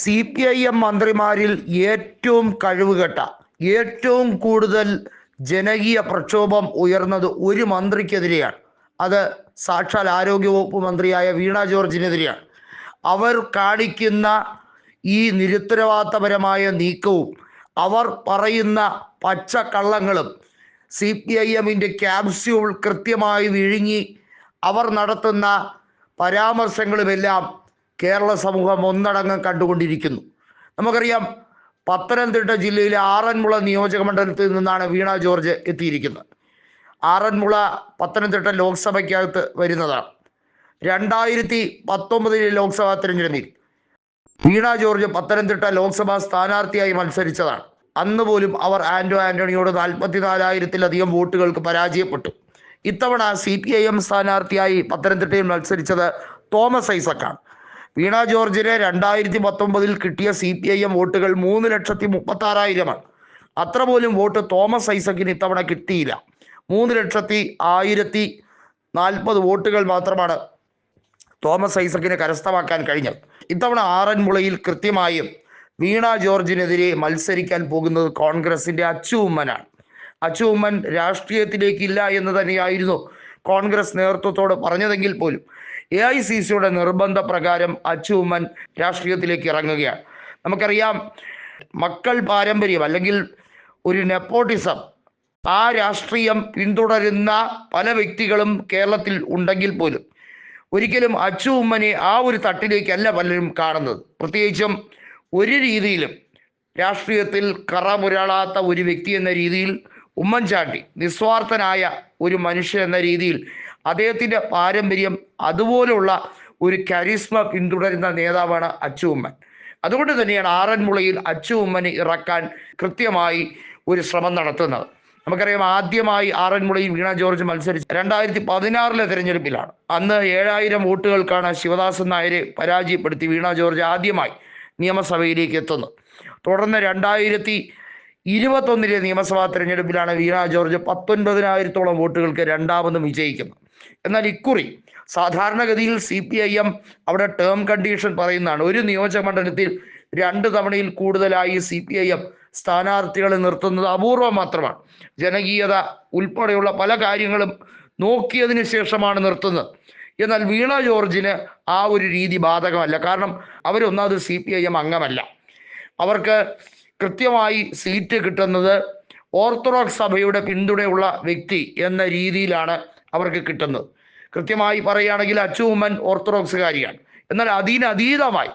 C P I M മന്ത്രിമാരിൽ ഏറ്റവും കഴിവുകെട്ട ഏറ്റവും കൂടുതൽ ജനകീയ പ്രക്ഷോഭം ഉയർന്നത് ഒരു മന്ത്രിക്കെതിരെയാണ്. അത് സാക്ഷാൽ ആരോഗ്യവകുപ്പ് മന്ത്രിയായ വീണ ജോർജിനെതിരെയാണ്. അവർ കാണിക്കുന്ന ഈ നിരുത്തരവാദപരമായ നീക്കവും അവർ പറയുന്ന പച്ചക്കള്ളങ്ങളും സി പി ഐ എമ്മിന്റെ ക്യാപ്സ്യൂൾ കൃത്യമായി വിഴുങ്ങി അവർ നടത്തുന്ന പരാമർശങ്ങളുമെല്ലാം കേരള സമൂഹം ഒന്നടങ്കം കണ്ടുകൊണ്ടിരിക്കുന്നു. നമുക്കറിയാം പത്തനംതിട്ട ജില്ലയിലെ ആറന്മുള നിയോജക മണ്ഡലത്തിൽ നിന്നാണ് വീണ ജോർജ് എത്തിയിരിക്കുന്നത്. ആറന്മുള പത്തനംതിട്ട ലോക്സഭയ്ക്കകത്ത് വരുന്നതാണ്. രണ്ടായിരത്തി പത്തൊമ്പതിലെ ലോക്സഭാ തിരഞ്ഞെടുപ്പിൽ വീണ ജോർജ് പത്തനംതിട്ട ലോക്സഭാ സ്ഥാനാർത്ഥിയായി മത്സരിച്ചതാണ്. അന്ന് പോലും അവർ ആന്റോ ആന്റണിയോട് നാൽപ്പത്തിനാലായിരത്തിലധികം വോട്ടുകൾക്ക് പരാജയപ്പെട്ടു. ഇത്തവണ സി പി ഐ എം സ്ഥാനാർത്ഥിയായി പത്തനംതിട്ടയിൽ മത്സരിച്ചത് തോമസ് ഐസക്കാണ്. വീണ ജോർജിന് രണ്ടായിരത്തി പത്തൊമ്പതിൽ കിട്ടിയ സി പി ഐ എം വോട്ടുകൾ മൂന്ന് ലക്ഷത്തി മുപ്പത്തി ആറായിരമാണ് അത്ര പോലും വോട്ട് തോമസ് ഐസക്കിന് ഇത്തവണ കിട്ടിയില്ല. മൂന്ന് ലക്ഷത്തി ആയിരത്തി നാൽപ്പത് വോട്ടുകൾ മാത്രമാണ് തോമസ് ഐസക്കിനെ കരസ്ഥമാക്കാൻ കഴിഞ്ഞത്. ഇത്തവണ ആറന്മുളയിൽ കൃത്യമായും വീണ ജോർജിനെതിരെ മത്സരിക്കാൻ പോകുന്നത് കോൺഗ്രസിന്റെ അച്ചു ഉമ്മനാണ്. അച്ചു ഉമ്മൻ രാഷ്ട്രീയത്തിലേക്കില്ല എന്ന് തന്നെയായിരുന്നു കോൺഗ്രസ് നേതൃത്വത്തോട് പറഞ്ഞതെങ്കിൽ പോലും എ ഐ സി സിയുടെ നിർബന്ധ പ്രകാരം അച്ചു ഉമ്മൻ രാഷ്ട്രീയത്തിലേക്ക് ഇറങ്ങുകയാണ്. നമുക്കറിയാം മക്കൾ പാരമ്പര്യം അല്ലെങ്കിൽ ഒരു നെപ്പോട്ടിസം ആ രാഷ്ട്രീയം പിന്തുടരുന്ന പല വ്യക്തികളും കേരളത്തിൽ ഉണ്ടെങ്കിൽ പോലും ഒരിക്കലും അച്ചു ഉമ്മനെ ആ ഒരു തട്ടിലേക്കല്ല പലരും കാണുന്നത്. പ്രത്യേകിച്ചും ഒരു രീതിയിലും രാഷ്ട്രീയത്തിൽ കറമുരളാത്ത ഒരു വ്യക്തി എന്ന രീതിയിൽ ഉമ്മൻചാണ്ടി നിസ്വാർത്ഥനായ ഒരു മനുഷ്യൻ എന്ന രീതിയിൽ അദ്ദേഹത്തിന്റെ പാരമ്പര്യം അതുപോലുള്ള ഒരു കരിസ്മ പിന്തുടരുന്ന നേതാവാണ് അച്ചുമ്മൻ അതുകൊണ്ട് തന്നെയാണ് ആറന്മുളയിൽ അച്ചു ഉമ്മനെ ഇറക്കാൻ കൃത്യമായി ഒരു ശ്രമം നടത്തുന്നത്. നമുക്കറിയാം ആദ്യമായി ആറന്മുളയിൽ വീണ ജോർജ് മത്സരിച്ച് രണ്ടായിരത്തി പതിനാറിലെ തെരഞ്ഞെടുപ്പിലാണ്. അന്ന് ഏഴായിരം വോട്ടുകൾക്കാണ് ശിവദാസൻ നായരെ പരാജയപ്പെടുത്തി വീണ ജോർജ് ആദ്യമായി നിയമസഭയിലേക്ക് എത്തുന്നത്. തുടർന്ന് രണ്ടായിരത്തി ഇരുപത്തൊന്നിലെ നിയമസഭാ തെരഞ്ഞെടുപ്പിലാണ് വീണ ജോർജ് പത്തൊൻപതിനായിരത്തോളം വോട്ടുകൾക്ക് രണ്ടാമതും വിജയിക്കുന്നത്. എന്നാൽ ഇക്കുറി സാധാരണഗതിയിൽ സി പി ഐ എം അവിടെ ടേം കണ്ടീഷൻ പറയുന്നതാണ്. ഒരു നിയോജക മണ്ഡലത്തിൽ രണ്ട് തവണയിൽ കൂടുതലായി സി പി ഐ എം സ്ഥാനാർത്ഥികളെ നിർത്തുന്നത് അപൂർവം മാത്രമാണ്. ജനകീയത ഉൾപ്പെടെയുള്ള പല കാര്യങ്ങളും നോക്കിയതിനു ശേഷമാണ് നിർത്തുന്നത്. എന്നാൽ വീണ ജോർജിന് ആ ഒരു രീതി ബാധകമല്ല. കാരണം അവരൊന്നാമത് സി പി ഐ എം അംഗമല്ല. അവർക്ക് കൃത്യമായി സീറ്റ് കിട്ടുന്നത് ഓർത്തഡോക്സ് സഭയുടെ പിന്തുണയുള്ള വ്യക്തി എന്ന രീതിയിലാണ് അവർക്ക് കിട്ടുന്നത്. കൃത്യമായി പറയുകയാണെങ്കിൽ അച്ചുമ്മൻ ഓർത്തഡോക്സുകാരിയാണ്. എന്നാൽ അതീനതീതമായി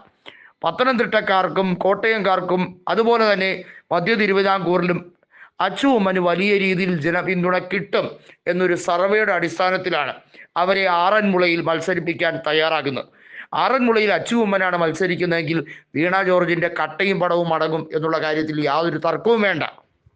പത്തനംതിട്ടക്കാർക്കും കോട്ടയംകാർക്കും അതുപോലെ തന്നെ മധ്യ തിരുവിതാംകൂറിലും അച്ചുമ്മന് വലിയ രീതിയിൽ ജനപിന്തുണ കിട്ടും എന്നൊരു സർവേയുടെ അടിസ്ഥാനത്തിലാണ് അവരെ ആറന്മുളയിൽ മത്സരിപ്പിക്കാൻ തയ്യാറാകുന്നത്. ആറന്മുളയിൽ അച്ചുമ്മനാണ് മത്സരിക്കുന്നതെങ്കിൽ വീണ ജോർജിന്റെ കട്ടയും പടവും അടങ്ങും എന്നുള്ള കാര്യത്തിൽ യാതൊരു തർക്കവും വേണ്ട.